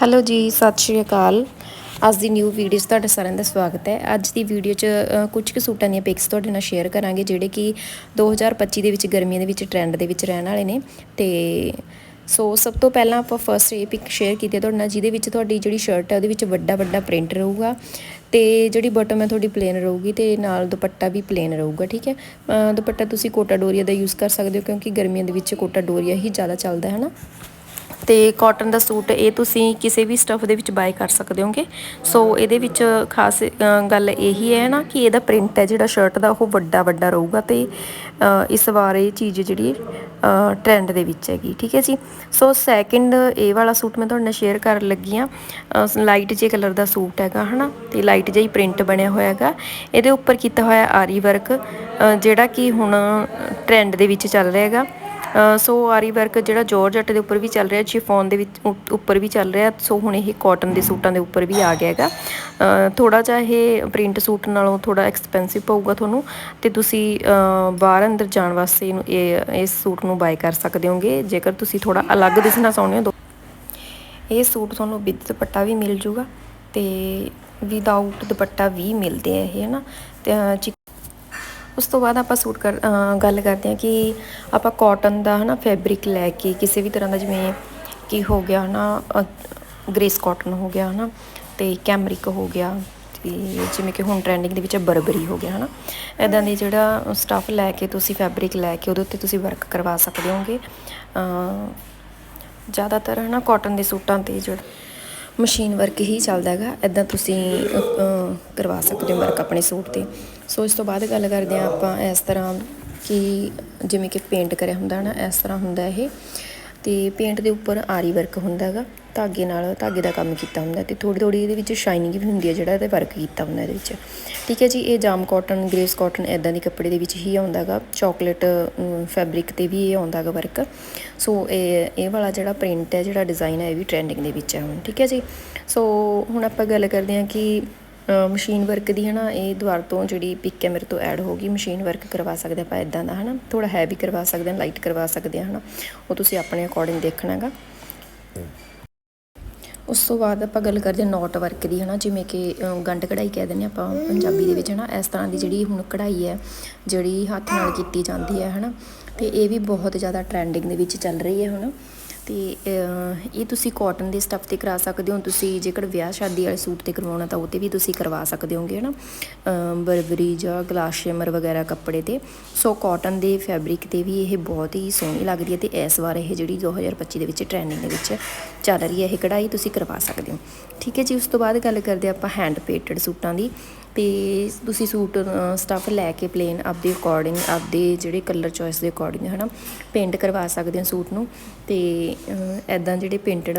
Hello ਜੀ ਸਤਿ ਸ਼੍ਰੀ ਅਕਾਲ। ਅੱਜ ਦੀ ਨਿਊ ਵੀਡੀਓ 'ਚ ਤੁਹਾਡਾ ਸਾਰਿਆਂ ਦਾ ਸਵਾਗਤ ਹੈ। ਅੱਜ ਦੀ ਵੀਡੀਓ 'ਚ ਅ, ਕੁਝ ਕੁ ਸੂਟਾਂ ਦੀਆਂ ਪਿਕਸ ਤੁਹਾਡੇ ਨਾਲ ਸ਼ੇਅਰ ਕਰਾਂਗੇ ਜਿਹੜੇ ਕਿ 2025 ਦੇ ਵਿੱਚ ਗਰਮੀਆਂ ਦੇ ਵਿੱਚ ਟ੍ਰੈਂਡ ਦੇ ਵਿੱਚ ਰਹਿਣ ਵਾਲੇ ਨੇ। ਤੇ ਸੋ ਸਭ ਤੋਂ ਪਹਿਲਾਂ ਆਪਾਂ ਫਰਸਟ ਇਹ ਪਿਕ ਸ਼ੇਅਰ ਕੀਤੀ ਹੈ ਤੁਹਾਡੇ ਨਾਲ ਜਿਹਦੇ ਵਿੱਚ ਤੁਹਾਡੀ ਜਿਹੜੀ ਸ਼ਰਟ ਹੈ ਉਹਦੇ ਵਿੱਚ ਵੱਡਾ ਵੱਡਾ ਪ੍ਰਿੰਟ ਰਹੂਗਾ। ਤੇ ਜਿਹੜੀ ਬਟਮ ਹੈ ਤੁਹਾਡੀ ਪਲੇਨ ਰਹੂਗੀ ਤੇ ਨਾਲ ਦੁਪੱਟਾ ਵੀ ਪਲੇਨ ਰਹੂਗਾ ਠੀਕ ਹੈ? ਦੁਪੱਟਾ ਤੁਸੀਂ ਕੋਟਾ ਡੋਰੀਆ ਦਾ ਯੂਜ਼ ਕਰ ਸਕਦੇ ਹੋ ਕਿਉਂਕਿ ਗਰਮੀਆਂ ਦੇ ਵਿੱਚ ਕੋਟਾ ਡੋਰੀਆ ਹੀ ਜ਼ਿਆਦਾ ਚੱਲਦਾ ਹੈ ਨਾ? ਤੇ ਕਾਟਨ ਦਾ ਸੂਟ, ਇਹ ਤੁਸੀਂ ਕਿਸੇ ਵੀ ਸਟਫ ਦੇ ਵਿੱਚ ਬਾਏ ਕਰ ਸਕਦੇ ਹੋਗੇ। ਸੋ ਇਹਦੇ ਵਿੱਚ ਖਾਸ ਗੱਲ ਇਹੀ ਹੈ ਨਾ ਕਿ ਇਹਦਾ ਪ੍ਰਿੰਟ ਹੈ ਜਿਹੜਾ ਸ਼ਰਟ ਦਾ, ਉਹ ਵੱਡਾ ਵੱਡਾ ਰਹੂਗਾ ਤੇ ਇਸ ਵਾਰ ਇਹ ਚੀਜ਼ ਜਿਹੜੀ ਟ੍ਰੈਂਡ ਦੇ ਵਿੱਚ ਹੈਗੀ, ਠੀਕ ਹੈ ਜੀ? ਸੋ ਸੈਕਿੰਡ ਇਹ ਵਾਲਾ ਸੂਟ ਮੈਂ ਤੁਹਾਡੇ ਨਾਲ ਸ਼ੇਅਰ ਕਰਨ ਲੱਗੀ ਆ ਲਾਈਟ ਜੇ ਕਲਰ ਦਾ ਸੂਟ ਹੈਗਾ, ਹਨਾ? ਤੇ ਲਾਈਟ ਜਿਹਾ ਹੀ ਪ੍ਰਿੰਟ ਬਣਿਆ ਹੋਇਆ ਹੈਗਾ। ਇਹਦੇ ਉੱਪਰ ਕੀਤਾ ਹੋਇਆ ਆਰੀ ਵਰਕ ਜਿਹੜਾ ਕਿ ਹੁਣ ਟ੍ਰੈਂਡ ਦੇ ਵਿੱਚ ਚੱਲ ਰਿਹਾ ਹੈਗਾ। ਸੋ ਆਰੀ ਵਰਕ ਜਿਹੜਾ ਜੋਰਜਟ ਦੇ ਉੱਪਰ ਵੀ ਚੱਲ ਰਿਹਾ ਸ਼ਿਫੋਨ ਦੇ ਵਿੱਚ ਉੱਪਰ ਵੀ ਚੱਲ ਰਿਹਾ ਸੋ ਹੁਣ ਇਹ ਕਾਟਨ ਦੇ ਸੂਟਾਂ ਦੇ ਉੱਪਰ ਵੀ ਆ ਗਿਆ ਹੈਗਾ। ਥੋੜਾ ਜਿਹਾ ਇਹ ਪ੍ਰਿੰਟ ਸੂਟ ਨਾਲੋਂ ਥੋੜਾ ਐਕਸਪੈਂਸਿਵ ਪਊਗਾ ਤੁਹਾਨੂੰ ਤੇ ਤੁਸੀਂ ਬਾਹਰ ਅੰਦਰ ਜਾਣ ਵਾਸਤੇ ਇਹਨੂੰ ਇਹ ਇਸ ਸੂਟ ਨੂੰ ਬਾਏ ਕਰ ਸਕਦੇ ਹੋਗੇ। ਜੇਕਰ ਤੁਸੀਂ ਥੋੜਾ ਅਲੱਗ ਦਿਸਣਾ ਚਾਹੁੰਦੇ ਹੋ ਇਹ ਸੂਟ ਤੁਹਾਨੂੰ ਵਿਦ ਦੁਪੱਟਾ ਵੀ ਮਿਲ ਜੂਗਾ ਤੇ ਵਿਦਆਊਟ ਦੁਪੱਟਾ ਵੀ ਮਿਲਦੇ ਆ ਇਹ ਹਨਾ? ਤੇ ਅ, ਚਿਕ- ਉਸ ਤੋਂ ਬਾਅਦ ਆਪਾਂ ਸੂਟ ਕਰ ਗੱਲ ਕਰਦੇ ਹਾਂ ਕਿ ਆਪਾਂ ਕਾਟਨ ਦਾ ਹਨਾ ਫੈਬਰਿਕ ਲੈ ਕੇ ਕਿਸੇ ਵੀ ਤਰ੍ਹਾਂ ਦਾ ਜਿਵੇਂ ਕੀ ਹੋ ਗਿਆ ਹਨਾ ਗ੍ਰੇਸ ਕਾਟਨ ਹੋ ਗਿਆ ਹਨਾ ਤੇ ਕੈਮਰਿਕ ਹੋ ਗਿਆ ਤੇ ਜਿਵੇਂ ਕਿ ਹੁਣ ਟ੍ਰੈਂਡਿੰਗ ਦੇ ਵਿੱਚ ਬਰਬਰੀ ਹੋ ਗਿਆ ਹਨਾ ਇਦਾਂ ਦੇ ਜਿਹੜਾ ਸਟੱਫ ਲੈ ਕੇ ਤੁਸੀਂ ਫੈਬਰਿਕ ਲੈ ਕੇ ਉਹਦੇ ਉੱਤੇ ਤੁਸੀਂ ਵਰਕ ਕਰਵਾ ਸਕਦੇ ਹੋਗੇ। ਅ, ਜ਼ਿਆਦਾਤਰ ਹਨਾ ਕਾਟਨ ਦੇ ਸੂਟਾਂ ਤੇ ਜਿਹੜਾ ਮਸ਼ੀਨ ਵਰਕ ਹੀ ਚੱਲਦਾ ਹੈਗਾ ਇਦਾਂ ਤੁਸੀਂ ਕਰਵਾ ਸਕਦੇ ਹੋ ਵਰਕ ਆਪਣੇ ਸੂਟ ਤੇ। ਸੋ ਇਸ ਤੋਂ ਬਾਅਦ ਗੱਲ ਕਰਦੇ ਹਾਂ ਆਪਾਂ ਇਸ ਤਰ੍ਹਾਂ ਕਿ ਜਿਵੇਂ ਕਿ ਪੇਂਟ ਕਰਿਆ ਹੁੰਦਾ ਨਾ, ਇਸ ਤਰ੍ਹਾਂ ਹੁੰਦਾ ਇਹ। ਤੇ ਪੇਂਟ ਦੇ ਉੱਪਰ ਆਰੀ ਵਰਕ ਹੁੰਦਾ ਹੈਗਾ, ਧਾਗੇ ਨਾਲ ਧਾਗੇ ਦਾ ਕੰਮ ਕੀਤਾ ਹੁੰਦਾ ਤੇ ਥੋੜੀ ਥੋੜੀ ਇਹਦੇ ਵਿੱਚ ਸ਼ਾਈਨਿੰਗ ਵੀ ਹੁੰਦੀ ਹੈ ਜਿਹੜਾ ਇਹਦੇ ਵਰਕ ਕੀਤਾ ਹੁੰਦਾ ਇਹਦੇ ਵਿੱਚ। ਠੀਕ ਹੈ ਜੀ, ਇਹ ਜਾਮ ਕਾਟਨ ਗ੍ਰੇਸ ਕਾਟਨ ਇਦਾਂ ਦੇ ਕੱਪੜੇ ਦੇ ਵਿੱਚ ਹੀ ਆਉਂਦਾ ਹੈਗਾ ਚਾਕਲੇਟ ਫੈਬਰਿਕ ਤੇ ਵੀ ਇਹ ਆਉਂਦਾ ਹੈਗਾ ਵਰਕ ਸੋ ਇਹ ਇਹ ਵਾਲਾ ਜਿਹੜਾ ਪ੍ਰਿੰਟ ਹੈ, ਜਿਹੜਾ ਡਿਜ਼ਾਈਨ ਹੈ, ਇਹ ਵੀ ਟ੍ਰੈਂਡਿੰਗ ਦੇ ਵਿੱਚ ਹੈ ਹੁਣ, ਠੀਕ ਹੈ ਜੀ। ਸੋ ਹੁਣ ਆਪਾਂ ਗੱਲ ਕਰਦੇ ਹਾਂ ਕਿ ਮਸ਼ੀਨ ਵਰਕ ਦੀ, ਹਨਾ, ਇਹ ਦੁਆਰ ਤੋਂ ਜਿਹੜੀ ਪਿਕ ਹੈ ਮੇਰੇ ਤੋਂ ਐਡ ਹੋ ਗਈ। ਮਸ਼ੀਨ ਵਰਕ ਕਰਵਾ ਸਕਦੇ ਆਪਾਂ ਇਦਾਂ ਦਾ, ਹਨਾ। ਥੋੜਾ ਹੈਵੀ ਕਰਵਾ ਸਕਦੇ ਹਾਂ ਲਾਈਟ ਕਰਵਾ ਸਕਦੇ ਹਾਂ, ਹਨਾ। ਉਹ ਤੁਸੀਂ ਆਪਣੇ ਅਕੋਰਡਿੰਗ ਦੇਖਣਾ ਹੈਗਾ ਉਸ ਤੋਂ ਬਾਅਦ ਆਪਾਂ ਗੱਲ ਕਰਦੇ ਹਾਂ ਨੋਟ ਵਰਕ ਦੀ, ਹਨਾ। ਜਿਵੇਂ ਕਿ ਗੰਢ ਕਢਾਈ ਕਹਿ ਦਿੰਦੇ ਆਪਾਂ ਪੰਜਾਬੀ ਦੇ ਵਿੱਚ, ਹਨਾ। ਇਸ ਤਰ੍ਹਾਂ ਦੀ ਜਿਹੜੀ ਹੁਣ ਕਢਾਈ ਹੈ, ਜਿਹੜੀ ਹੱਥ ਨਾਲ ਕੀਤੀ ਜਾਂਦੀ ਹੈ, ਹਨਾ। ਤੇ ਇਹ ਵੀ ਬਹੁਤ ਜ਼ਿਆਦਾ ਟ੍ਰੈਂਡਿੰਗ ਦੇ ਵਿੱਚ ਚੱਲ ਰਹੀ ਹੈ, ਹੁਣ। ਤੇ ਇਹ ਤੁਸੀਂ ਕਾਟਨ ਦੇ ਸਟੱਫ ਤੇ ਕਰਾ ਸਕਦੇ ਹੋ। ਤੁਸੀਂ ਜੇਕਰ ਵਿਆਹ ਸ਼ਾਦੀ ਵਾਲੇ ਸੂਟ ਤੇ ਕਰਵਾਉਣਾ ਤਾਂ ਉਹ ਤੇ ਵੀ ਤੁਸੀਂ ਕਰਵਾ ਸਕਦੇ ਹੋਗੇ ਹਨਾ? ਅ, ਬਰਬਰੀ ਜਾਂ ਗਲਾਸ ਸ਼ਿਮਰ ਵਗੈਰਾ ਕੱਪੜੇ ਤੇ। ਸੋ ਕਾਟਨ ਦੇ ਫੈਬਰਿਕ ਤੇ ਵੀ ਇਹ ਬਹੁਤ ਹੀ ਸੋਹਣੀ ਲੱਗਦੀ ਹੈ ਤੇ ਇਸ ਵਾਰ ਇਹ ਜਿਹੜੀ 2025 ਦੇ ਵਿੱਚ ਟ੍ਰੈਂਡਿੰਗ ਦੇ ਵਿੱਚ ਚੱਲ ਰਹੀ ਹੈ ਇਹ ਕਢਾਈ ਤੁਸੀਂ ਕਰਵਾ ਸਕਦੇ ਹੋ। ਠੀਕ ਹੈ ਜੀ ਉਸ ਤੋਂ ਬਾਅਦ ਗੱਲ ਕਰਦੇ ਆਪਾਂ ਹੈਂਡ ਪੇਂਟਡ ਸੂਟਾਂ ਦੀ। ਤੇ ਤੁਸੀਂ ਸੂਟ ਸਟਫ ਲੈ ਕੇ ਪਲੇਨ ਆਪਦੇ ਅਕੋਰਡਿੰਗ ਆਪਦੇ ਜਿਹੜੇ ਕਲਰ ਚੋਇਸ ਦੇ ਅਕੋਰਡਿੰਗ ਹਨਾ ਪੇਂਟ ਕਰਵਾ ਸਕਦੇ ਹੋ ਸੂਟ ਨੂੰ ਤੇ ਐਦਾਂ ਜਿਹੜੇ ਪੇਂਟਡ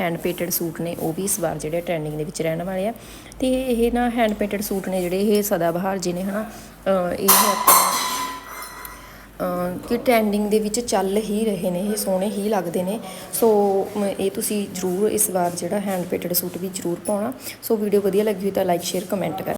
ਹੈਂਡ ਪੇਂਟਡ ਸੂਟ ਨੇ ਉਹ ਵੀ ਇਸ ਵਾਰ ਜਿਹੜੇ ਟ੍ਰੈਂਡਿੰਗ ਦੇ ਵਿੱਚ ਰਹਿਣ ਵਾਲੇ ਆ। ਤੇ ਇਹ ਨਾ ਹੈਂਡ ਪੇਂਟਡ ਸੂਟ ਨੇ ਜਿਹੜੇ ਇਹ ਸਦਾ ਬਹਾਰ ਜੀ ਨੇ ਹਨਾ ਅ, ਇਹ ਆਪਾਂ ਕਿ ਟ੍ਰੈਂਡਿੰਗ ਦੇ ਵਿੱਚ ਚੱਲ ਹੀ ਰਹੇ ਨੇ, ਇਹ ਸੋਹਣੇ ਹੀ ਲੱਗਦੇ ਨੇ। ਸੋ ਮ- ਇਹ ਤੁਸੀਂ ਜ਼ਰੂਰ ਇਸ ਵਾਰ ਜਿਹੜਾ ਹੈਂਡ ਪੇਟਡ ਸੂਟ ਵੀ ਜ਼ਰੂਰ ਪਾਉਣਾ। ਸੋ ਵੀਡੀਓ ਵਧੀਆ ਲੱਗੀ ਹੋਈ ਤਾਂ ਲਾਈਕ ਸ਼ੇਅਰ ਕਮੈਂਟ ਕਰ